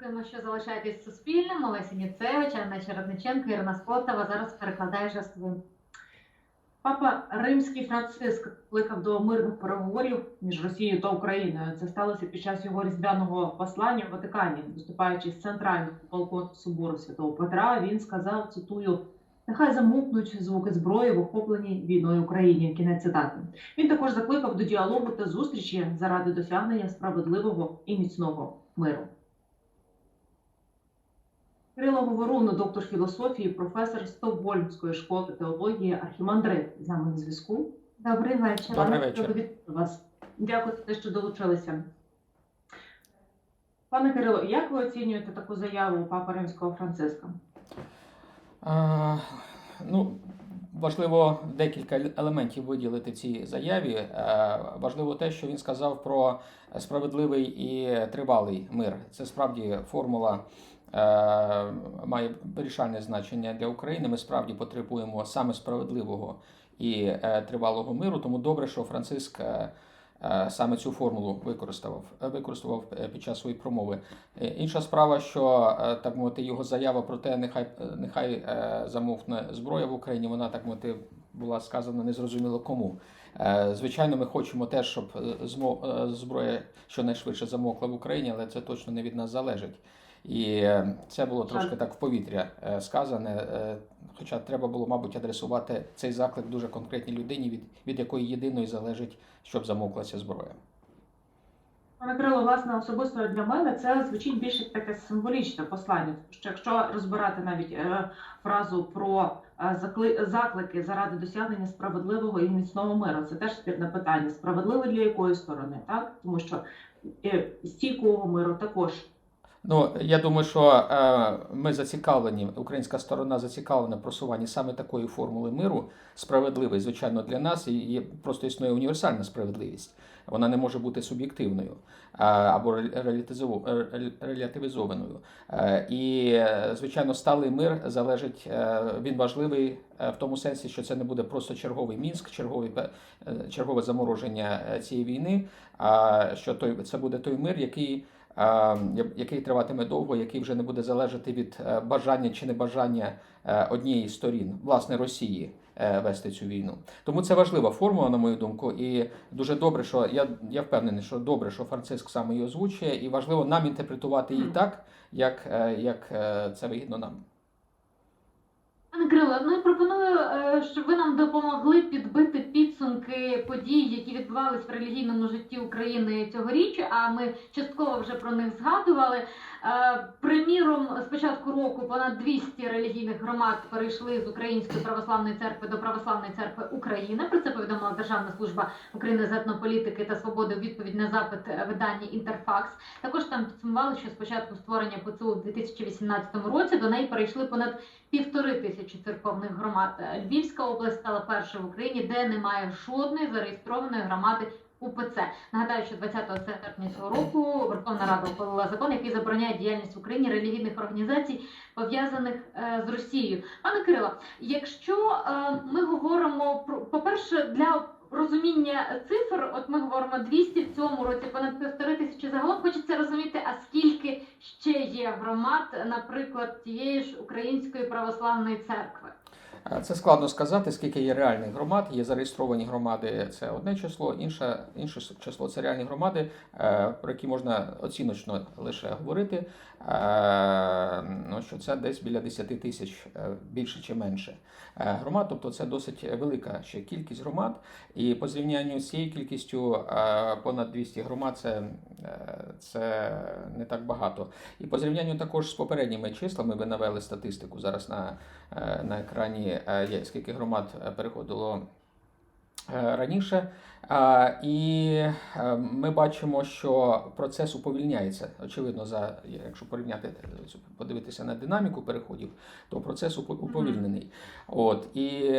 Дякуємо, що залишаєтесь суспільним. Олеся Ніцевич, Анна Чередниченко, Ірина Скотова. Зараз перекладає жестовим. Папа Римський Франциск кликав до мирних переговорів між Росією та Україною. Це сталося під час його різдвяного послання в Ватикані, виступаючи з центрального полку собору Святого Петра. Він сказав: цитую. Нехай замовкнуть звуки зброї в охопленій війною Україні. Кінець цитати. Він також закликав до діалогу та зустрічі заради досягнення справедливого і міцного миру. Кирило Говоруну, доктор філософії, професор Стокгольмської школи теології, архімандрит з нами на зв'язку. Добрий вечір. Добрий вечір. Вас. Дякую за те, що долучилися. Пане Кирило, як ви оцінюєте таку заяву Папи Римського Франциска? Е, ну, важливо декілька елементів виділити в цій заяві. Е, важливо те, що він сказав про справедливий і тривалий мир. Це справді формула. Е, Має вирішальне значення для України. Ми справді потребуємо саме справедливого і е, тривалого миру. Тому добре, що Франциск е, саме цю формулу використав, використовував е, під час своєї промови. Інша справа, що так мовити, його заява про те, нехай нехай е, замовкне зброя в Україні, вона так мовити була сказана незрозуміло кому. Звичайно, ми хочемо теж, щоб зброя щонайшвидше замовкла в Україні, але це точно не від нас залежить. І е, це було трошки так в повітря е, сказане. е, Хоча треба було, мабуть, адресувати цей заклик дуже конкретній людині, від, від якої єдиної залежить, щоб замовкла ця зброя. Пане Кирило, власне, особисто для мене це звучить більше таке символічне послання. Що якщо розбирати навіть е, фразу про е, закли- заклики заради досягнення справедливого і міцного миру, це теж спірне питання. Справедливо для якої сторони, так? Тому що е, стійкого миру також Ну, я думаю, що е, ми зацікавлені, українська сторона зацікавлена в просуванні саме такої формули миру, справедливий, звичайно, для нас, і просто існує універсальна справедливість. Вона не може бути суб'єктивною е, або релятизово- релятивізованою. Е, і, е, звичайно, сталий мир залежить, е, він важливий е, в тому сенсі, що це не буде просто черговий мінськ, черговий, е, чергове замороження е, цієї війни, а що той, це буде той мир, який е, який триватиме довго, який вже не буде залежати від е, бажання чи небажання е, однієї з сторін, власне Росії, е, вести цю війну. Тому це важлива формула, на мою думку, і дуже добре, що я, я впевнений, що добре, що Франциск саме її озвучує, і важливо нам інтерпретувати її так, як, як це вигідно нам. Пане Кирило, ну я пропоную, щоб ви нам допомогли підбити подій, які відбувались в релігійному житті України цьогоріч. А ми частково вже про них згадували. Е, Приміром, з початку року понад 200 релігійних громад перейшли з Української православної церкви до Православної церкви України. Про це повідомила Державна служба України з етнополітики та свободи у відповідь на запит е, видання Інтерфакс. Також там підсумували, що з початку створення ПЦУ у 2018 році до неї перейшли понад півтори тисячі церковних громад. Львівська область стала першою в Україні, де немає жодної зареєстрованої громади УПЦ. Нагадаю, що 20 серпня цього року Верховна Рада ухвалила закон, який забороняє діяльність в Україні релігійних організацій, пов'язаних е, з Росією. Пане Кирило, якщо е, ми говоримо про по-перше, для розуміння цифр, от ми говоримо 200 в цьому році, понад півтори тисячі загалом. Хочеться розуміти, а скільки ще є громад, наприклад, тієї ж Української православної церкви. Це складно сказати, скільки є реальних громад. Є зареєстровані громади, це одне число, інше, інше число це реальні громади, е, про які можна оціночно лише говорити. е, Ну, що це десь біля 10 тисяч е, більше чи менше громад, тобто це досить велика ще кількість громад. І по зрівнянню з цією кількістю понад 200 громад це, це не так багато. І по зрівнянню також з попередніми числами ви навели статистику зараз на на екрані, е, є, скільки громад е, переходило е, раніше. І ми бачимо, що процес уповільняється. Очевидно, за якщо порівняти подивитися на динаміку переходів, то процес уповільнений. От і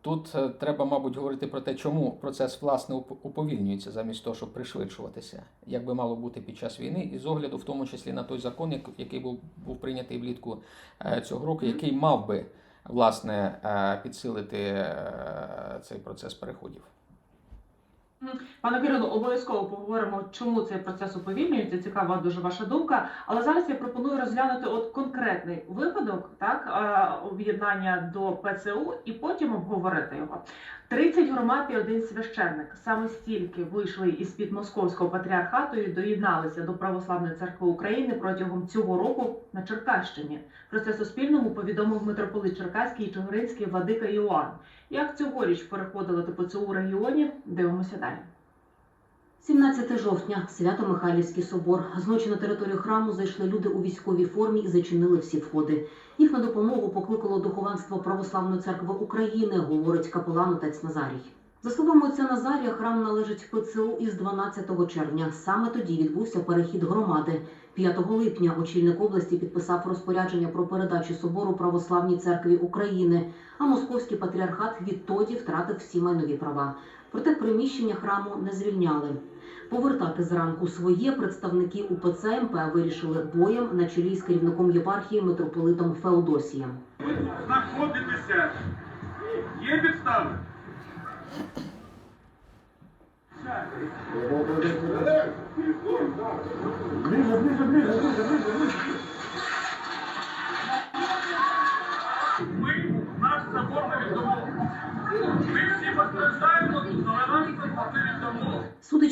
тут треба, мабуть, говорити про те, чому процес власне уповільнюється, замість того, щоб пришвидшуватися, як би мало бути під час війни, і з огляду, в тому числі на той закон, який був, прийнятий влітку цього року, який мав би власне е, підсилити е, цей процес переходів. Пане Кирило, обов'язково поговоримо, чому цей процес уповільнюється. Цікава дуже ваша думка. Але зараз я пропоную розглянути от конкретний випадок, так е, об'єднання до ПЦУ, і потім обговорити його. 30 громад і один священник. Саме стільки вийшли із під московського патріархату і доєдналися до Православної церкви України протягом цього року на Черкащині. Про це Суспільному повідомив митрополит Черкаський і Чигиринський владика Іоанн. Як цьогоріч переходили до ПЦУ регіоні? Дивимося далі. 17 жовтня, Свято-Михайлівський собор. Зночі на територію храму зайшли люди у військовій формі і зачинили всі входи. Їх на допомогу покликало духовенство Православної церкви України, говорить капелан отець Назарій. За словами отця Назарія, храм належить ПЦУ із 12 червня. Саме тоді відбувся перехід громади. 5 липня очільник області підписав розпорядження про передачу собору Православній церкві України, а московський патріархат відтоді втратив всі майнові права. Проте приміщення храму не звільняли. Повертати зранку своє представники УПЦ МП вирішили боєм на чолі з керівником єпархії митрополитом Феодосієм. Ви знаходитеся. Є підстави? Ми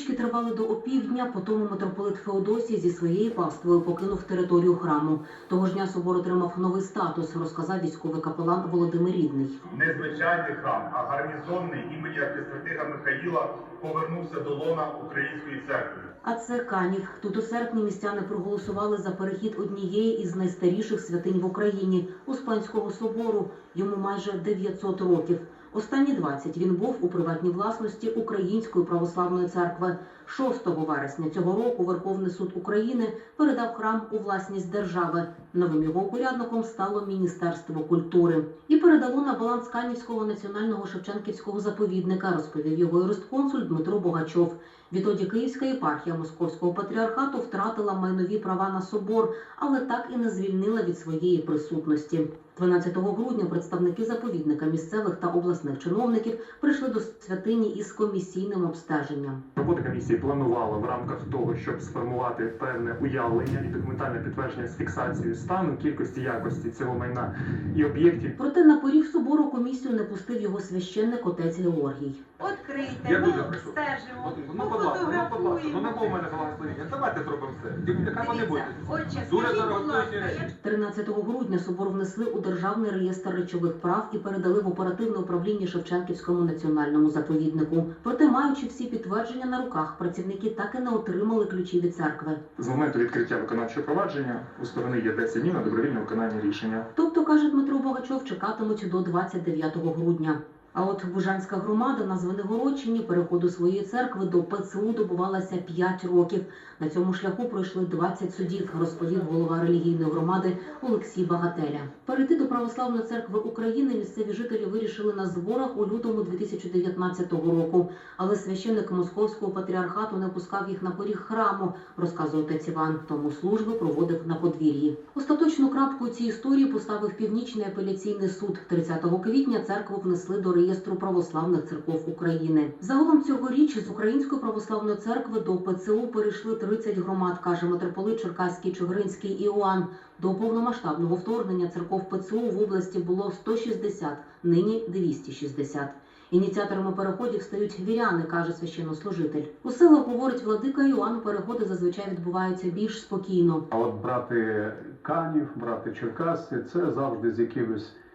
Сутички тривали до опівдня, потому митрополит Феодосій зі своєю паствою покинув територію храму. Того ж дня собор отримав новий статус, розказав військовий капелан Володимир Рідний. незвичайний храм, а гарнізонний імені архістратига Михаїла повернувся до лона Української церкви. А це Канів. Тут у серпні містяни проголосували за перехід однієї із найстаріших святинь в Україні Успенського собору. Йому майже 900 років. Останні 20 він був у приватній власності Української православної церкви. 6 вересня цього року Верховний суд України передав храм у власність держави. Новим його упорядником стало Міністерство культури і передало на баланс Канівського національного Шевченківського заповідника, розповів його юристконсуль Дмитро Богачов. Відтоді Київська єпархія Московського патріархату втратила майнові права на собор, але так і не звільнила від своєї присутності. 12 грудня представники заповідника місцевих та обласних чиновників прийшли до святині із комісійним обстеженням. Робота комісії планувала в рамках того, щоб сформувати певне уявлення і документальне підтвердження з фіксацією стану, кількості якості цього майна і об'єктів. Проте на поріг собору комісію не пустив його священник отець Георгій. Відкрийте, Я ми дуже прошу. обстежимо, От, Ну, будь ласка, ну, будь ласка, ну не було в мене благословення. Давайте зробимо все. Нехай вони Дивіться, будуть. отче, Дуже скажіть, будь ласка, стоять речі. як 13 грудня собор внесли у державний реєстр речових прав і передали в оперативне управління Шевченківському національному заповіднику. Проте, маючи всі підтвердження на руках, працівники так і не отримали ключі від церкви. З моменту відкриття виконавчого провадження у сторони є 10 днів на добровільне виконання рішення. Тобто, каже Дмитро Богачов, чекатимуть до 29 грудня. А от Бужанська громада на Звенигородчині переходу своєї церкви до ПЦУ добувалася 5 років. На цьому шляху пройшли 20 судів, розповів голова релігійної громади Олексій Багателя. Перейти до православної церкви України місцеві жителі вирішили на зборах у лютому 2019 року. Але священник московського патріархату не пускав їх на поріг храму, розказує отець Іван. Тому служби проводив на подвір'ї. Остаточну крапку у цій історії поставив північний апеляційний суд. 30 квітня церкву внесли до реєстру православних церков України. Загалом цьогоріч з Української православної церкви до ПЦУ перейшли 30 громад, каже митрополит Черкаський Чигиринський Іоанн. До повномасштабного вторгнення церков ПЦУ в області було 160, нині 260. Ініціаторами переходів стають віряни, каже священнослужитель. У селах, говорить владика Іоанн, переходи зазвичай відбуваються більш спокійно. А от брати Канів, брати Черкаси, це завжди з якимись е,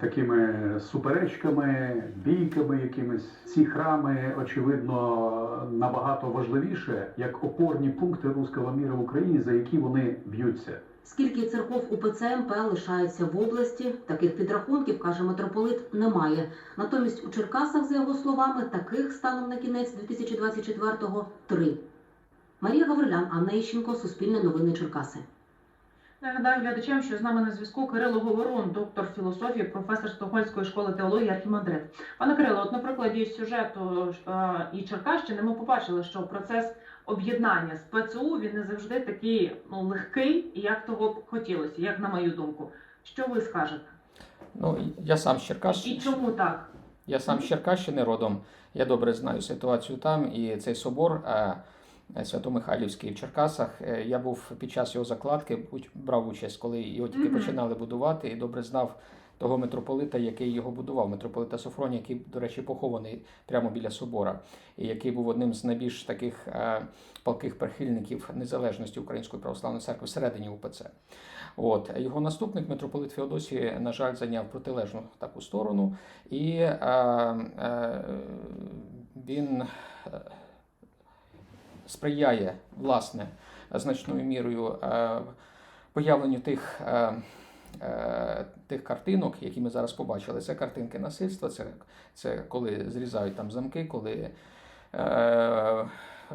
такими суперечками, бійками якимись. Ці храми, очевидно, набагато важливіше як опорні пункти руського міра в Україні, за які вони б'ються. Скільки церков УПЦ МП лишається в області, таких підрахунків, каже митрополит, немає. Натомість у Черкасах, за його словами, таких станом на кінець 2024-го – три. Марія Гаврилян, Анна Іщенко, Суспільне новини Черкаси. Нагадаю глядачам, що з нами на зв'язку Кирило Говорун, доктор філософії, професор Стокгольмської школи теології Архімандрит. Пане Кирило, от на прикладі сюжету е, і Черкащини ми побачили, що процес об'єднання з ПЦУ він не завжди такий ну, легкий, як того б хотілося, як на мою думку. Що ви скажете? Ну, я сам з Черкас. І чому так? Я сам з Черкащини родом. Я добре знаю ситуацію там. І цей собор е, Свято-Михайлівський в Черкасах. е, Я був під час його закладки, брав участь, коли його тільки Мгм. починали будувати, і добре знав того митрополита, який його будував, митрополита Софронія, який, до речі, похований прямо біля собора, і який був одним з найбільш таких е, палких прихильників незалежності Української православної церкви всередині УПЦ. От його наступник митрополит Феодосій, на жаль, зайняв протилежну таку сторону, і е, е, він е, сприяє власне значною мірою е, появленню тих. Е, е, Тих картинок, які ми зараз побачили, це картинки насильства, це, це коли зрізають там замки, коли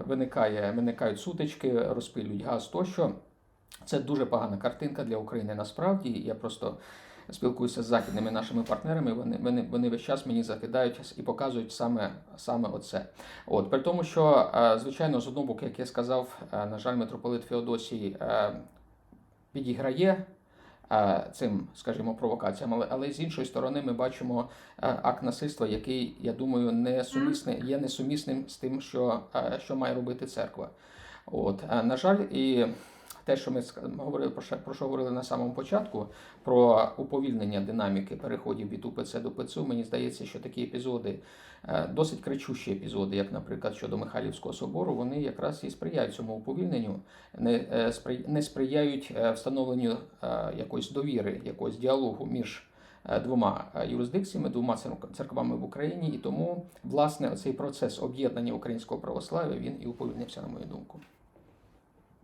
виникає, виникають сутички, розпилюють газ тощо. Це дуже погана картинка для України насправді. Я просто спілкуюся з західними нашими партнерами. Вони, вони, вони весь час мені закидають і показують саме, саме оце. От при тому, що е, звичайно, з одного боку, як я сказав, е, на жаль, митрополит Феодосій е, підіграє. Цим, скажімо, провокаціям, але, але з іншої сторони, ми бачимо акт насильства, який, я думаю, не сумісний, є несумісним з тим, що, що має робити церква. От, на жаль, і те, що ми говорили про що, говорили на самому початку, про уповільнення динаміки переходів від УПЦ до ПЦУ, мені здається, що такі епізоди, е, досить кричущі епізоди, як, наприклад, щодо Михайлівського собору, вони якраз і сприяють цьому уповільненню, не, е, сприяють е, встановленню якоїсь довіри, якогось діалогу між двома юрисдикціями, двома церк- церквами в Україні, і тому власне цей процес об'єднання українського православ'я він і уповільнився, на мою думку.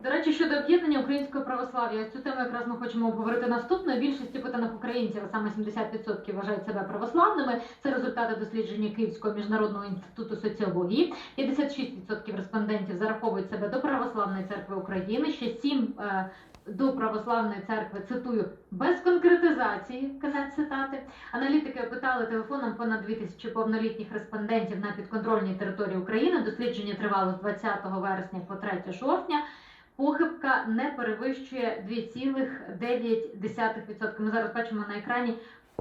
До речі, щодо об'єднання українського православ'я, цю тему якраз ми хочемо обговорити наступною. Більшість опитаних українців, а саме 70% вважають себе православними. Це результати дослідження Київського міжнародного інституту соціології. 56% респондентів зараховують себе до православної церкви України. Ще 7 е, до православної церкви цитую без конкретизації. Кінець цитати. Аналітики опитали телефоном понад 2000 повнолітніх респондентів на підконтрольній території України. Дослідження тривало з 20 вересня по 3 жовтня. Похибка не перевищує 2,9%. Ми зараз бачимо на екрані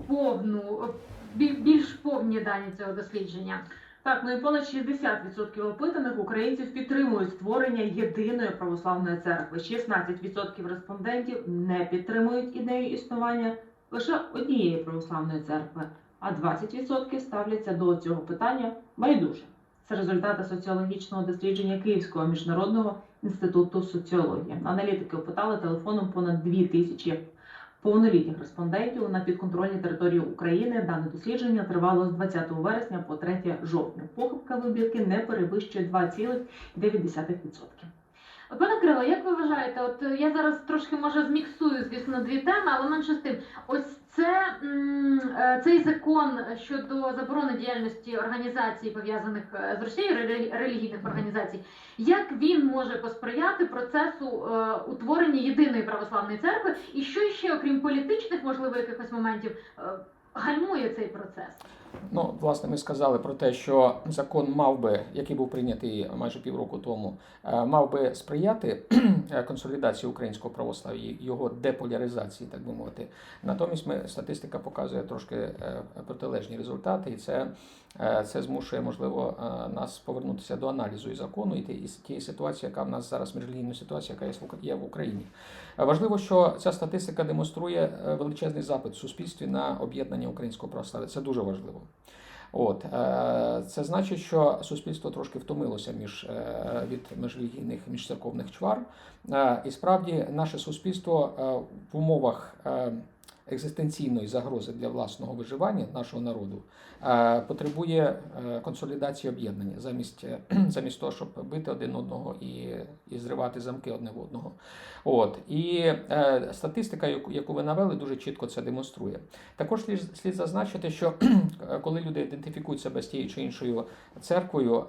повну, більш повні дані цього дослідження. Так, ну і понад 60% опитаних українців підтримують створення єдиної православної церкви. 16% респондентів не підтримують ідею існування лише однієї православної церкви, а 20% ставляться до цього питання байдуже. Це результати соціологічного дослідження Київського міжнародного інституту соціології. Аналітики опитали телефоном понад 2 тисячі повнолітніх респондентів на підконтрольній території України. Дане дослідження тривало з 20 вересня по 3 жовтня. Похибка вибірки не перевищує 2,9%. Пане Кирило, як ви вважаєте, от е, я зараз трошки може зміксую, звісно, дві теми, але менше з тим, ось це е, цей закон щодо заборони діяльності організацій, пов'язаних е, з Росією, релі- релігійних організацій, як він може посприяти процесу утворення єдиної православної церкви, і що ще, окрім політичних, можливо, якихось моментів, гальмує цей процес? Ну, власне, ми сказали про те, що закон мав би, який був прийнятий майже півроку тому, е, мав би сприяти е, консолідації українського православ'я, його деполяризації, так би мовити. Натомість ми статистика показує трошки е, протилежні результати, і це, це змушує, можливо, нас повернутися до аналізу і закону і ті- і тієї ситуації, яка в нас зараз міжрелігійної ситуації, яка є в Україні. Важливо, що ця статистика демонструє величезний запит в суспільстві на об'єднання українського православ'я. Це дуже важливо. От е, це значить, що суспільство трошки втомилося між е, від міжрелігійних міжцерковних чвар. Е, І справді наше суспільство в умовах екзистенційної загрози для власного виживання нашого народу е, потребує е, консолідації об'єднання замість, е, замість того, щоб бити один одного і, і зривати замки одне в одного. От і статистика, яку, ви навели, дуже чітко це демонструє. Також слід, зазначити, що коли люди ідентифікують себе з тією чи іншою церквою,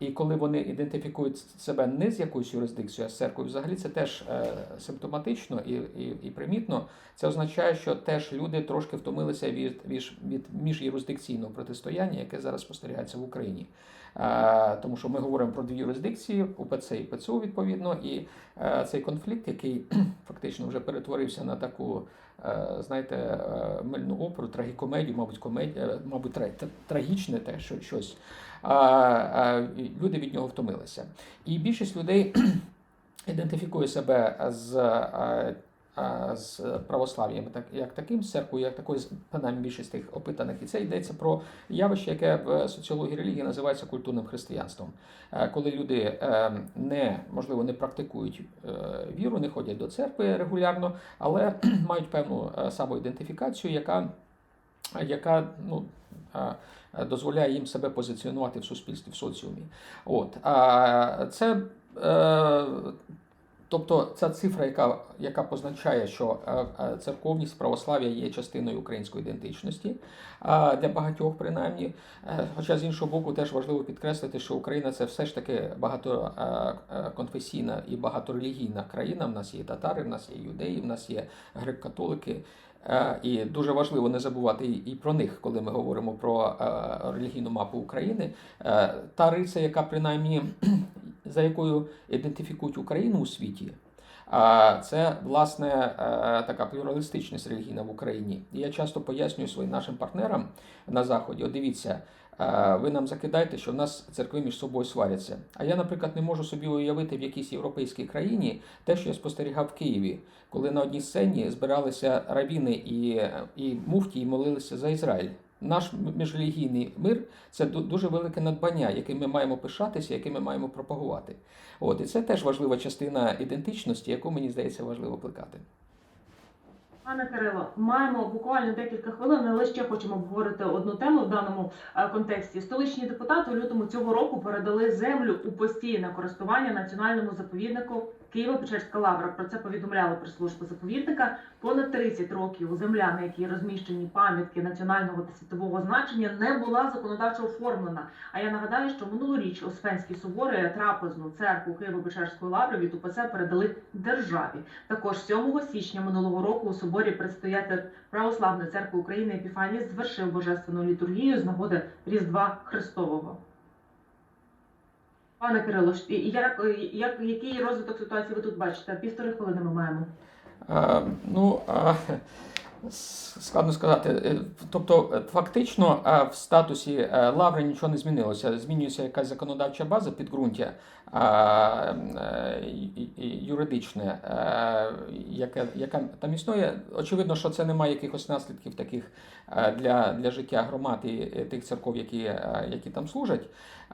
і коли вони ідентифікують себе не з якоюсь юрисдикцією, а з церквою, взагалі це теж е, симптоматично і, і, і примітно. Це означає, що теж люди трошки втомилися від, від, від міжюрисдикційного протистояння, яке зараз спостерігається в Україні. Е, Тому що ми говоримо про дві юрисдикції УПЦ і ПЦУ відповідно, і е, цей конфлікт, який фактично вже перетворився на таку, знаєте, е, мильну оперу, трагікомедію, мабуть, комедія, мабуть, тра- тра- трагічне те, що щось. Люди від нього втомилися. І більшість людей ідентифікує себе з, е, е, з православ'ям так, як таким, з церквою, як такою, принаймні більшість тих опитаних. І це йдеться про явище, яке в соціології релігії називається культурним християнством. Е, Коли люди е, не, можливо, не практикують е, віру, не ходять до церкви регулярно, але мають певну самоідентифікацію, яка, яка ну, дозволяє їм себе позиціонувати в суспільстві, в соціумі. От, це, тобто ця цифра, яка, яка позначає, що е, е, церковність православ'я є частиною української ідентичності для багатьох, принаймні. Е, Хоча з іншого боку, теж важливо підкреслити, що Україна це все ж таки багатоконфесійна і багаторелігійна країна. В нас є татари, в нас є юдеї, в нас є грек-католики. Е, І дуже важливо не забувати і про них, коли ми говоримо про е, релігійну мапу України. Е, Та риса, яка принаймні за якою ідентифікують Україну у світі, це власне е, така плюралістичність релігійна в Україні. Я часто пояснюю своїм нашим партнерам на заході: от дивіться, е, ви нам закидаєте, що в нас церкви між собою сваряться. А я, наприклад, не можу собі уявити в якійсь європейській країні те, що я спостерігав в Києві, коли на одній сцені збиралися равіни і, і муфті і молилися за Ізраїль. Наш міжрелігійний мир це дуже велике надбання, яким ми маємо пишатися, яке ми маємо пропагувати. От і це теж важлива частина ідентичності, яку мені здається важливо плекати. Пане Кирило, маємо буквально декілька хвилин, але ще хочемо обговорити одну тему в даному е, контексті. Столичні депутати у лютому цього року передали землю у постійне користування національному заповіднику Києво-Печерська лавра. Про це повідомляли прес-служби заповідника. Понад 30 років земля, на якій розміщені пам'ятки національного та світового значення, не була законодавчо оформлена. А я нагадаю, що минулоріч Успенські собори трапезну церкву Києво-Печерської лаври від УПЦ передали державі. Також 7 січня минулого року у соборі предстоятель Православної церкви України Епіфаній звершив божественну літургію з нагоди Різдва Христового. Пане Кирило, як, як, який розвиток ситуації ви тут бачите? Півтори хвилини ми маємо. А, Ну, е, с- складно сказати. Е, Тобто, е, фактично, е, в статусі лаври нічого не змінилося. Змінюється якась законодавча база підґрунтя юридичне, яке, яка там існує. Очевидно, що це не має якихось наслідків таких для, для життя громад і тих церков, які, які там служать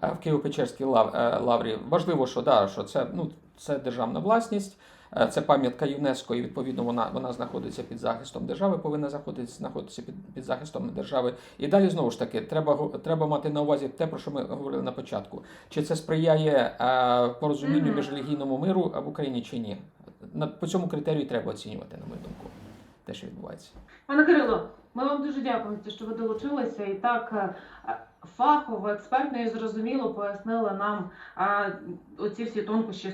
в Києво-Печерській лав- лаврі. Важливо, що, да, що це, ну, це державна власність. Е, Це пам'ятка ЮНЕСКО, і відповідно вона, вона знаходиться під захистом держави, повинна знаходитися, знаходитися під, під захистом держави. І далі знову ж таки треба, треба мати на увазі те, про що ми говорили на початку. Чи це сприяє е, порозумінню міжрелігійному миру в Україні чи ні? На, по цьому критерію треба оцінювати, на мою думку, те, що відбувається. Пане Кирило, ми вам дуже дякуємо, що ви долучилися і так е, фахово, експертно і зрозуміло пояснили нам оці всі тонкощі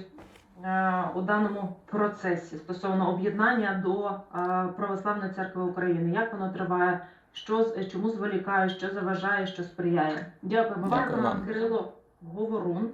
у даному процесі стосовно об'єднання до е, Православної церкви України. Як воно триває, що чому зволікає, що заважає, що сприяє. Дякуємо Дякую вам, вам. Кирило Говорун,